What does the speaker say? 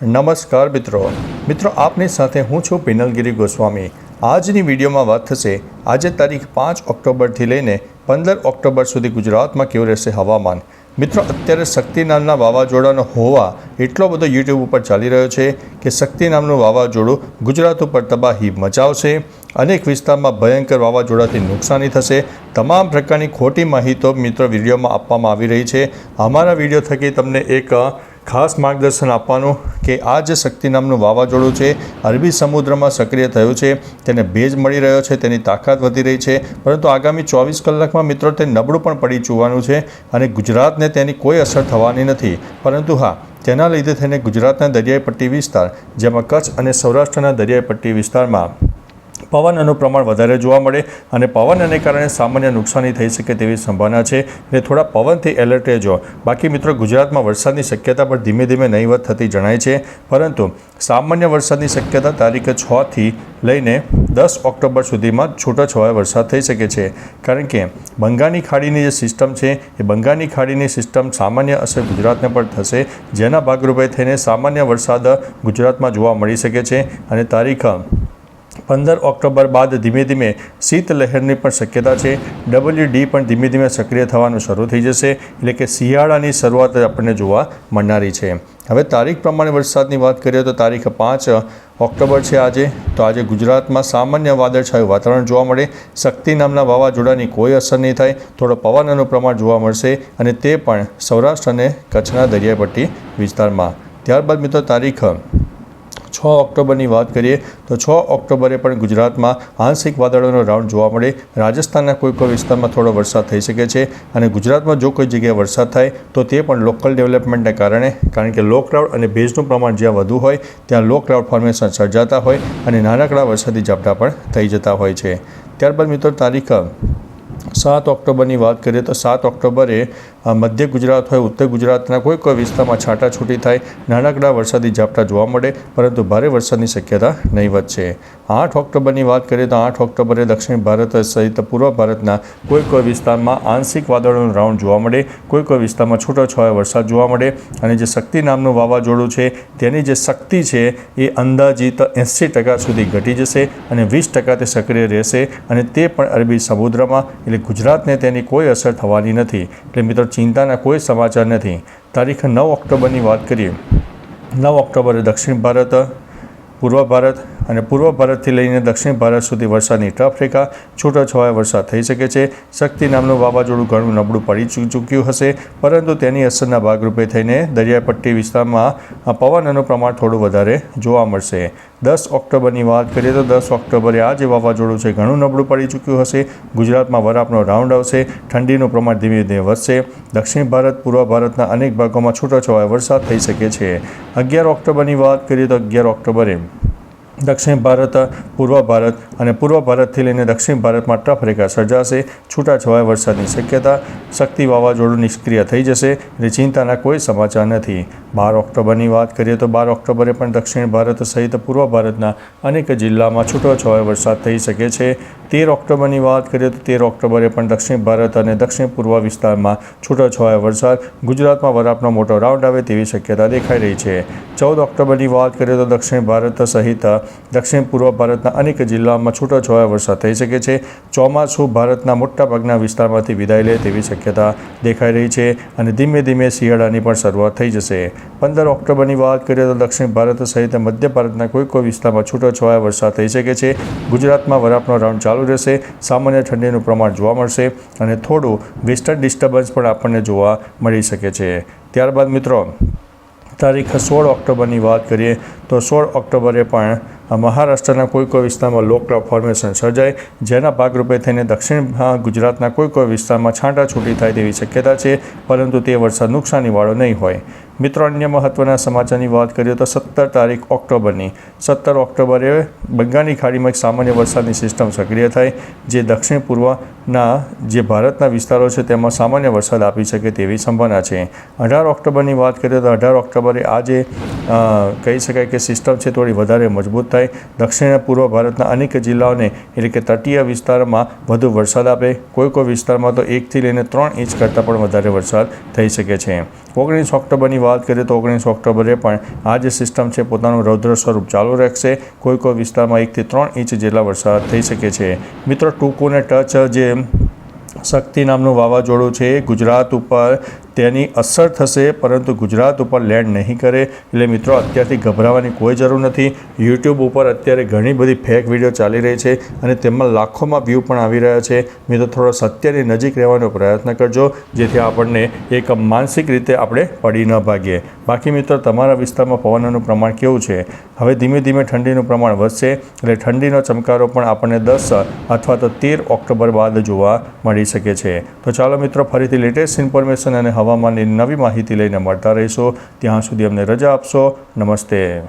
નમસ્કાર મિત્રો. મિત્રો, આપની સાથે હું છું પિનલગીરી ગોસ્વામી. આજની વિડીયોમાં વાત થશે, આજે તારીખ પાંચ ઓક્ટોબરથી લઈને પંદર ઓક્ટોબર સુધી ગુજરાતમાં કેવું રહેશે હવામાન? મિત્રો, અત્યારે શક્તિ નામના વાવાઝોડાનો હોવા એટલો બધો યુટ્યુબ ઉપર ચાલી રહ્યો છે કે શક્તિ નામનું વાવાઝોડું ગુજરાત ઉપર તબાહી મચાવશે. અનેક વિસ્તારમાં ભયંકર વાવાઝોડાથી નુકસાની થશે. તમામ પ્રકારની ખોટી માહિતી મિત્રો વિડીયોમાં આપવામાં આવી રહી છે. અમારા વીડિયો થકી તમને એક ખાસ માર્ગદર્શન આપવાનું કે આ જે શક્તિ નામનું વાવાઝોડું છે, અરબી સમુદ્રમાં સક્રિય થયું છે, તેને ભેજ મળી રહ્યો છે, તેની તાકાત વધી રહી છે. પરંતુ આગામી ચોવીસ કલાકમાં મિત્રો તે નબળું પણ પડી ચૂવાનું છે અને ગુજરાતને તેની કોઈ અસર થવાની નથી. પરંતુ હા, તેના લીધે થઈને ગુજરાતના દરિયાઈ પટ્ટી વિસ્તાર, જેમાં કચ્છ અને સૌરાષ્ટ્રના દરિયાઈ પટ્ટી વિસ્તારમાં પવનનું પ્રમાણ વધારે જોવા મળે અને પવનને કારણે સામાન્ય નુકસાની થઈ શકે તેવી સંભાવના છે. એટલે થોડા પવનથી એલર્ટ રહેજો. બાકી મિત્રો, ગુજરાતમાં વરસાદની શક્યતા પણ ધીમે ધીમે નહીવત થતી જણાય છે. પરંતુ સામાન્ય વરસાદની શક્યતા તારીખ છથી લઈને દસ ઓક્ટોબર સુધીમાં છૂટોછવાયો વરસાદ થઈ શકે છે. કારણ કે બંગાળની ખાડીની જે સિસ્ટમ છે, એ બંગાળની ખાડીની સિસ્ટમ સામાન્ય અસર ગુજરાતને પણ થશે. જેના ભાગરૂપે થઈને સામાન્ય વરસાદ ગુજરાતમાં જોવા મળી શકે છે. અને તારીખ પંદર ઓક્ટોબર બાદ ધીમે ધીમે શીતલહેરની પણ શક્યતા છે. ડબલ્યુ ડી પણ ધીમે ધીમે સક્રિય થવાનું શરૂ થઈ જશે. એટલે કે શિયાળાની શરૂઆત આપણને જોવા મળનારી છે. હવે તારીખ પ્રમાણે વરસાદની વાત કરીએ તો તારીખ પાંચ ઓક્ટોબર છે આજે. તો આજે ગુજરાતમાં સામાન્ય વાદળછાયું વાતાવરણ જોવા મળે. શક્તિ નામના વાવાઝોડાની કોઈ અસર નહીં થાય. થોડો પવનનું પ્રમાણ જોવા મળશે અને તે પણ સૌરાષ્ટ્ર અને કચ્છના દરિયાઈ પટ્ટી વિસ્તારમાં. ત્યારબાદ મિત્રો તારીખ છ ઓક્ટોબરની વાત કરીએ તો છ ઓક્ટોબરે પણ ગુજરાતમાં આંશિક વાદળોનો રાઉન્ડ જોવા મળે. રાજસ્થાનના કોઈ કોઈ વિસ્તારમાં થોડો વરસાદ થઈ શકે છે અને ગુજરાતમાં જો કોઈ જગ્યાએ વરસાદ થાય તો તે પણ લોકલ ડેવલપમેન્ટને કારણે, કારણ કે લો ક્લાઉડ અને ભેજનું પ્રમાણ જ્યાં વધુ હોય, ત્યાં લો ક્લાઉડ ફોર્મેશન સર્જાતા હોય અને નાનકડા વરસાદી ઝાપટા પણ થઈ જતા હોય છે. ત્યારબાદ મિત્રો તારીખ સાત ઓક્ટોબરની વાત કરીએ તો સાત ઓક્ટોબરે મધ્ય ગુજરાત હોય, ઉત્તર ગુજરાતના કોઈ કોઈ વિસ્તારમાં છાંટાછૂટી થાય, નાનકડા વરસાદી ઝાપટા જોવા મળે, પરંતુ ભારે વરસાદની શક્યતા નહીવત છે આઠ ઓક્ટોબરની વાત કરીએ તો આઠ ઓક્ટોબરે દક્ષિણ ભારત સહિત પૂર્વ ભારતના કોઈ કોઈ વિસ્તારમાં આંશિક વાદળોનો રાઉન્ડ જોવા મળે, કોઈ કોઈ વિસ્તારમાં છૂટોછવાયો વરસાદ જોવા મળે અને જે શક્તિ નામનું વાવાઝોડું છે, તેની જે શક્તિ છે, એ અંદાજિત એંસી ટકા સુધી ઘટી જશે અને વીસ ટકા તે સક્રિય રહેશે અને તે પણ અરબી સમુદ્રમાં એટલે ગુજરાતને તેની કોઈ અસર થવાની નથી. એટલે મિત્રો, ચિંતાના કોઈ સમાચાર નથી. તારીખ નવ ઓક્ટોબરની વાત કરીએ. નવ ઓક્ટોબરે દક્ષિણ ભારત, પૂર્વ ભારત અને પૂર્વ ભારતથી લઈને દક્ષિણ ભારત સુધી વરસાદની ટફ છૂટાછવાયા વરસાદ થઈ શકે છે. શક્તિ નામનું વાવાઝોડું ઘણું નબળું પડી ચૂક્યું હશે, પરંતુ તેની અસરના ભાગરૂપે થઈને દરિયાપટ્ટી વિસ્તારમાં પવનનું પ્રમાણ થોડું વધારે જોવા મળશે. દસ ઓક્ટોબરની વાત કરીએ તો દસ ઓક્ટોબરે આ જે વાવાઝોડું છે ઘણું નબળું પડી ચૂક્યું હશે. ગુજરાતમાં વરાપનો રાઉન્ડ આવશે, ઠંડીનું પ્રમાણ ધીમે ધીમે વધશે. દક્ષિણ ભારત, પૂર્વ ભારતના અનેક ભાગોમાં છૂટાછવાયા વરસાદ થઈ શકે છે. અગિયાર ઓક્ટોબરની વાત કરીએ તો અગિયાર ઓક્ટોબરે દક્ષિણ ભારત, પૂર્વ ભારત અને પૂર્વ ભારતથી લઈને દક્ષિણ ભારતમાં ટફ રેખા સર્જાશે. છૂટાછવાયા વરસાદની શક્યતા, શક્તિ વાવાઝોડું નિષ્ક્રિય થઈ જશે. એટલે ચિંતાના કોઈ સમાચાર નથી. બાર ઓક્ટોબરની વાત કરીએ તો બાર ઓક્ટોબરે પણ દક્ષિણ ભારત સહિત પૂર્વ ભારતના અનેક જિલ્લામાં છૂટોછવાયો વરસાદ થઈ શકે છે. તેર ઓક્ટોબરની વાત કરીએ તો તેર ઓક્ટોબરે પણ દક્ષિણ ભારત અને દક્ષિણ પૂર્વ વિસ્તારમાં છૂટોછવાયો વરસાદ. ગુજરાતમાં વરાપનો મોટો રાઉન્ડ આવે તેવી શક્યતા દેખાઈ રહી છે. ચૌદ ઓક્ટોબરની વાત કરીએ તો દક્ષિણ ભારત સહિત દક્ષિણ પૂર્વ ભારતના અનેક જિલ્લાઓમાં છૂટાછવાયા વરસાદ થઈ શકે છે. ચોમાસું ભારતના મોટાભાગના વિસ્તારમાંથી વિદાય લે તેવી શક્યતા દેખાઈ રહી છે અને ધીમે ધીમે શિયાળાની પણ શરૂઆત થઈ જશે. પંદર ઓક્ટોબરની વાત કરીએ તો દક્ષિણ ભારત સહિત મધ્ય ભારતના કોઈ કોઈ વિસ્તારમાં છૂટાછવાયા વરસાદ થઈ શકે છે. ગુજરાતમાં વરાપનો રાઉન્ડ ચાલુ રહેશે. સામાન્ય ઠંડીનું પ્રમાણ જોવા મળશે અને થોડું વેસ્ટર્ન ડિસ્ટર્બન્સ પણ આપણને જોવા મળી શકે છે. ત્યારબાદ મિત્રો તારીખ સોળ ઓક્ટોબરની વાત કરીએ તો સોળ ઓક્ટોબરે પણ મહારાષ્ટ્રના કોઈ કોઈ વિસ્તારમાં લો ક્લાઉડ ફોર્મેશન સર્જાય. જેના ભાગરૂપે થઈને દક્ષિણ ગુજરાતના કોઈ કોઈ વિસ્તારમાં છાંટાછૂટી થાય તેવી શક્યતા છે, પરંતુ તે વરસાદ નુકસાનીવાળો નહીં હોય. મિત્રો, અન્ય મહત્ત્વના સમાચારની વાત કરીએ તો સત્તર તારીખ ઓક્ટોબરની. સત્તર ઓક્ટોબરે બંગાળની ખાડીમાં એક સામાન્ય વરસાદની સિસ્ટમ સક્રિય થાય, જે દક્ષિણ પૂર્વ ના, જે ભારતના વિસ્તારો છે તેમાં સામાન્ય વરસાદ આપી શકે તેવી સંભાવના છે. અઢાર ઓક્ટોબરની વાત કરીએ તો અઢાર ઓક્ટોબરે આ જે કહી શકાય કે સિસ્ટમ છે થોડી વધારે મજબૂત થાય. દક્ષિણ પૂર્વ ભારતના અનેક જિલ્લાઓને એટલે કે તટીય વિસ્તારમાં વધુ વરસાદ આપે. કોઈ કોઈ વિસ્તારમાં તો એકથી લઈને ત્રણ ઇંચ કરતાં પણ વધારે વરસાદ થઈ શકે છે. ઓગણીસ ઓક્ટોબરની વાત કરીએ તો ઓગણીસ ઓક્ટોબરે પણ આ જે સિસ્ટમ છે પોતાનું રૌદ્ર સ્વરૂપ ચાલુ રાખશે. કોઈ કોઈ વિસ્તારમાં એકથી ત્રણ ઇંચ જેટલા વરસાદ થઈ શકે છે. મિત્રો ટૂંકુને ટચ જે શક્તિ નામનું વાવાઝોડું છે. ગુજરાત ઉપર તેની અસર થશે, પરંતુ ગુજરાત ઉપર લેન્ડ નહીં કરે. એટલે મિત્રો, અત્યારથી ગભરાવાની કોઈ જરૂર નથી. યુટ્યુબ ઉપર અત્યારે ઘણી બધી ફેક વીડિયો ચાલી રહી છે અને તેમાં લાખોમાં વ્યૂ પણ આવી રહ્યા છે. મિત્રો, થોડો સત્યની નજીક રહેવાનો પ્રયત્ન કરજો, જેથી આપણને એક માનસિક રીતે આપણે પડી ન ભાગીએ. બાકી મિત્રો, તમારા વિસ્તારમાં પવનનું પ્રમાણ કેવું છે? હવે ધીમે ધીમે ઠંડીનું પ્રમાણ વધશે, એટલે ઠંડીનો ચમકારો પણ આપણને દસ અથવા તો તેર ઓક્ટોબર બાદ જોવા મળી શકે છે. તો ચાલો મિત્રો, ફરીથી લેટેસ્ટ ઇન્ફોર્મેશન અને હવામાનની નવી માહિતી લઈને મળતા રહીશું. ત્યાં સુધી અમને રજા આપશો. નમસ્તે.